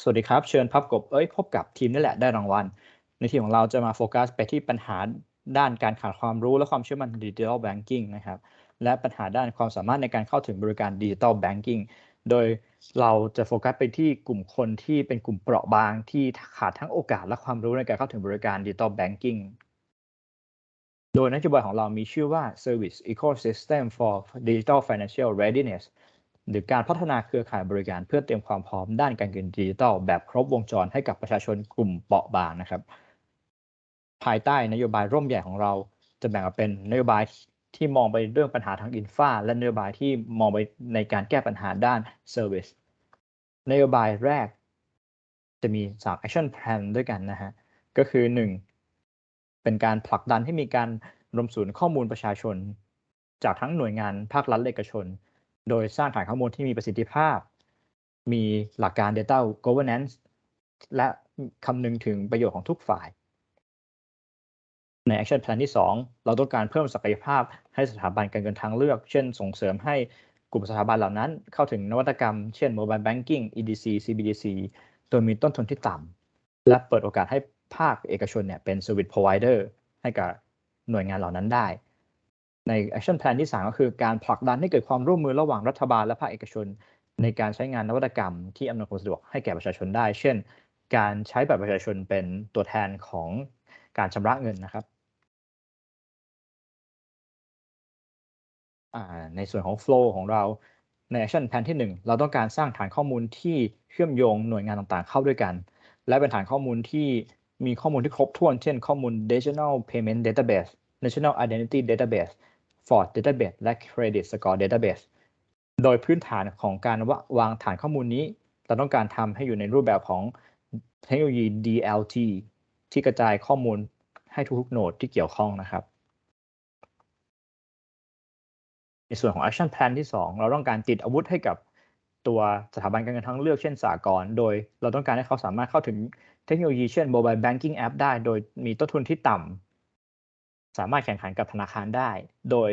สวัสดีครับ เชิญพับกบเอ้ยพบกับทีมนี่แหละได้รางวัล ในทีมของเราจะมาโฟกัสไปที่ปัญหาด้านการขาดความรู้และความเชื่อมั่นดิจิทัลแบงกิ้งนะครับ และปัญหาด้านความสามารถในการเข้าถึงบริการดิจิทัลแบงกิ้งโดยเราจะโฟกัสไปที่กลุ่มคนที่เป็นกลุ่มเปราะบางที่ขาดทั้งโอกาสและความรู้ในการเข้าถึงบริการดิจิทัลแบงกิ้งโดยนโยบายของเรามีชื่อว่า Service Ecosystem for Digital Financial Readiness หรือการพัฒนาเครือข่ายบริการเพื่อเตรียมความพร้อมด้านการเงินดิจิทัลแบบครบวงจรให้กับประชาชนกลุ่มเปราะบางนะครับ ภายใต้นโยบายร่มใหญ่ของเราจะแบ่งออกเป็นนโยบายที่มองไปเรื่องปัญหาทางอินฟาและนโยบายที่มองไปในการแก้ปัญหาด้านเซอร์วิสนโยบายแรก จะมี 3 action plan ด้วยกันนะฮะ ก็คือ 1. เป็นการผลักดันให้มีการรวมศูนย์ข้อมูลประชาชน จากทั้งหน่วยงานภาครัฐเอกชน โดยสร้างฐานข้อมูลที่มีประสิทธิภาพ มีหลักการ data governance และคำนึงถึงประโยชน์ของทุกฝ่าย ใน Action Plan ที่ 2 เราต้องการเพิ่มศักยภาพให้สถาบันการเงินทางเลือก เช่น ส่งเสริมให้กลุ่มสถาบันเหล่านั้น เข้าถึงนวัตกรรม เช่น Mobile Banking EDC CBDC โดยมีต้นทุนที่ต่ำ และเปิดโอกาสให้ภาคเอกชนเนี่ยเป็น Service Provider ให้กับหน่วยงานเหล่านั้นได้ ใน Action Plan ที่ 3 ก็คือการผลักดันให้เกิดความร่วมมือระหว่างรัฐบาลและภาคเอกชน ในการใช้งานนวัตกรรมที่อำนวยความสะดวกให้แก่ประชาชนได้ เช่น การใช้บัตรประชาชนเป็นตัวแทนของการชำระเงินนะครับในส่วนของ flow ของเราใน action plan ที่ 1 เราต้องการสร้างฐานข้อมูลที่เชื่อมโยงหน่วยงานต่างๆ เข้าด้วยกัน และเป็นฐานข้อมูลที่มีข้อมูลที่ครบถ้วน เช่นข้อมูล National Payment Database National Identity Database Ford Database และ Credit Score Database โดยพื้นฐานของการวางฐานข้อมูลนี้ เราต้องการทำให้อยู่ในรูปแบบของเทคโนโลยี DLT ที่กระจายข้อมูลให้ทุกๆโนดที่เกี่ยวข้องนะครับ ในส่วนของ action plan ที่ 2 เราต้องการติดอาวุธให้กับตัวสถาบันการเงินทั้งเลือกเช่นสากลโดยเราต้องการให้เขาสามารถเข้าถึงเทคโนโลยีเช่น mobile banking app ได้ โดยมีต้นทุนที่ต่ำ สามารถแข่งขันกับธนาคารได้ โดย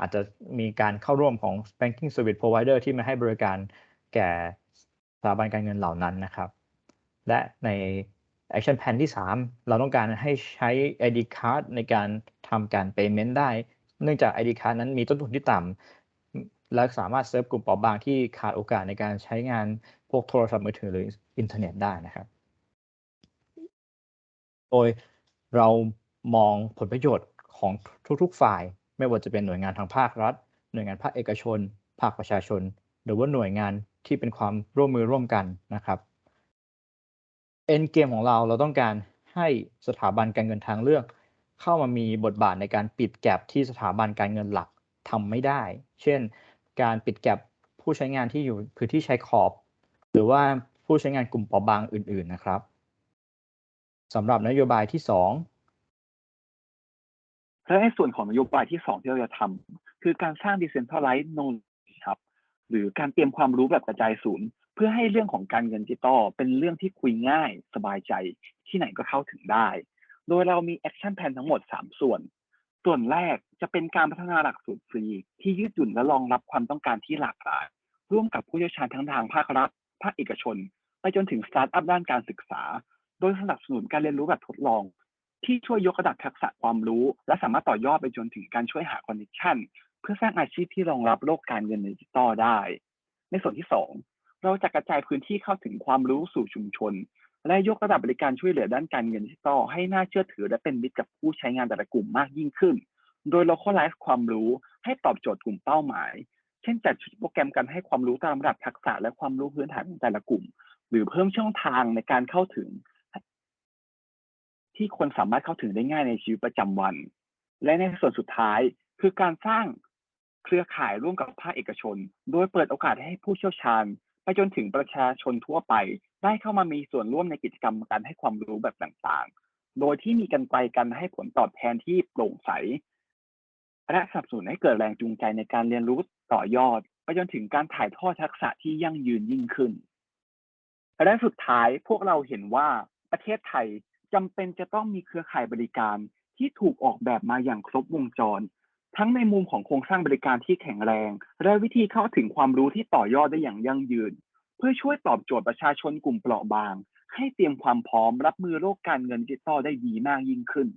อาจจะมีการเข้าร่วมของ banking service provider ที่มาให้บริการแก่สถาบันการเงินเหล่านั้นนะครับ และใน action plan ที่ 3 เราต้องการให้ใช้ ID card ในการทำการ payment ได้ เนื่องจาก ID card นั้นมีต้นทุนที่ต่ำและสามารถเซิร์ฟกลุ่มเปราะบางที่ขาดโอกาสในการใช้งานพวกโทรศัพท์มือถือหรืออินเทอร์เน็ตได้นะครับ โดยเรา มองผลประโยชน์ของทุกๆฝ่าย ไม่ว่าจะเป็นหน่วยงานทางภาครัฐ หน่วยงานภาคเอกชน ภาคประชาชน หรือว่าหน่วยงานที่เป็นความร่วมมือร่วมกันนะครับเอ็นเกมของเราเราต้องการให้สถาบันการเงินทางเลือก เข้ามามีบทบาทในการปิดแกลบที่สถาบันการเงินหลักทำไม่ได้ เช่น การปิดแกลบผู้ใช้งานที่อยู่พื้นที่ชายขอบ หรือว่าผู้ใช้งานกลุ่มเปราะบางอื่น ๆนะครับสำหรับนโยบายที่สอง และในส่วนของนโยบายที่สองที่เราจะทำคือการสร้าง decentralized knowledge ครับหรือการเตรียมความรู้แบบกระจายศูนย์ เพื่อให้เรื่องของการเงินดิจิตอลเป็นเรื่องที่คุยง่ายสบายใจที่ไหนก็เข้าถึงได้ โดยเรามีแอคชั่นแผนทั้งหมด 3 ส่วน ส่วนแรกจะเป็นการพัฒนาหลักสูตรฟรี ที่ยืดหยุ่นและรองรับความต้องการที่หลากหลาย ร่วมกับผู้เชี่ยวชาญทั้งทางภาครัฐ ภาคเอกชน ไปจนถึงสตาร์ทอัพด้านการศึกษา โดยสนับสนุนการเรียนรู้แบบทดลอง ที่ช่วยยกระดับทักษะความรู้ และสามารถต่อยอดไปจนถึงการช่วยหาคอนเนคชั่นเพื่อสร้างอาชีพที่รองรับโลกการเงินดิจิตอลได้ ในส่วนที่ 2 เราจะกระจายพื้นที่เข้าถึงความรู้สู่ชุมชน และยกระดับบริการช่วยเหลือด้านการเงินดิจิทัลให้น่าเชื่อถือและเป็นมิตรกับผู้ใช้งานแต่ละกลุ่มมากยิ่งขึ้น โดยเราข้อไลฟ์ความรู้ให้ตอบโจทย์กลุ่มเป้าหมาย เช่นจัดชุดโปรแกรมการให้ความรู้ตามระดับทักษะและความรู้พื้นฐานของแต่ละกลุ่ม หรือเพิ่มช่องทางในการเข้าถึง ที่คนสามารถเข้าถึงได้ง่ายในชีวิตประจำวัน และในส่วนสุดท้ายคือการสร้างเครือข่ายร่วมกับภาคเอกชน โดยเปิดโอกาสให้ผู้เชี่ยวชาญ ไปจนถึงประชาชนทั่วไป ได้เข้ามามีส่วนร่วมในกิจกรรมการให้ความรู้แบบต่างๆ โดยที่มีกันไกลกันให้ผลตอบแทนที่โปร่งใส และสนับสนุนให้เกิดแรงจูงใจในการเรียนรู้ต่อยอด ไปจนถึงการถ่ายทอดทักษะที่ยั่งยืนยิ่งขึ้นและสุดท้ายพวกเราเห็นว่าประเทศไทย จำเป็นจะต้องมีเครือข่ายบริการที่ถูกออกแบบมาอย่างครบวงจร ทั้งในมุมของโครงสร้างบริการที่แข็งแรง และวิธีเข้าถึงความรู้ที่ต่อยอดได้อย่างยั่งยืน เพื่อช่วยตอบโจทย์ประชาชนกลุ่มเปราะบาง ให้เตรียมความพร้อมรับมือโลกการเงินดิจิตอลได้ดีมากยิ่งขึ้น